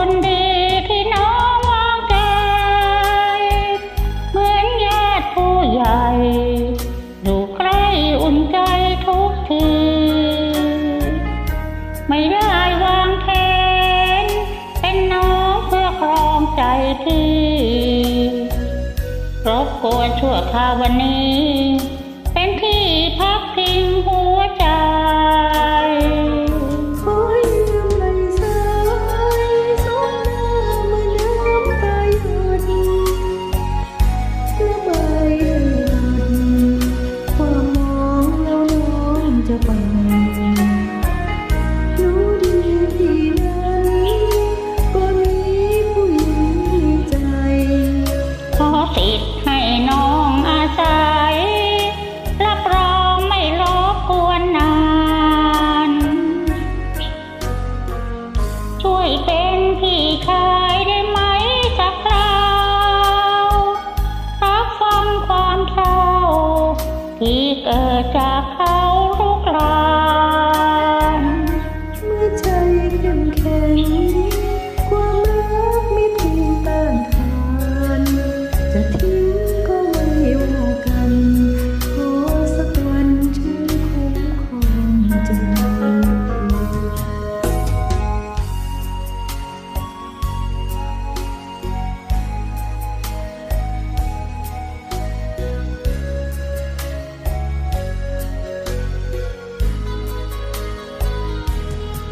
คนดีที่น้องมองใจเหมือนญาติผู้ใหญ่ อยู่ใกล้อุ่นใจทุกที ไม่ได้วางแผนเป็นน้องเพื่อครองใจที่รบกวนชั่วคราววันนี้ อง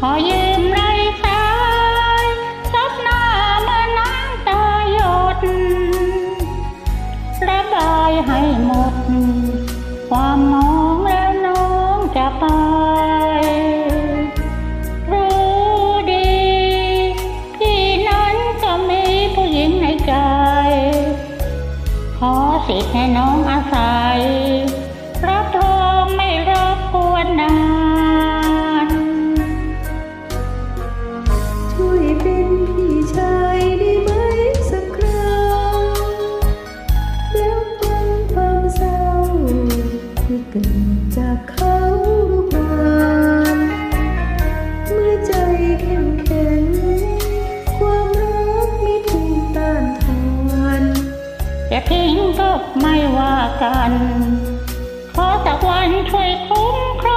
ขอยืมไรสายซับหน้ามื่อน้ำตาหยดระบายให้หมด ความมองแล้วน้องจะไป รู้ดีพี่นั้นก็มีผู้หญิงในใจขอสิทธิ์ให้น้องอาศัย จะทิ้งก็ไม่ว่ากัน ขอตะวันช่วยคุ้มครอง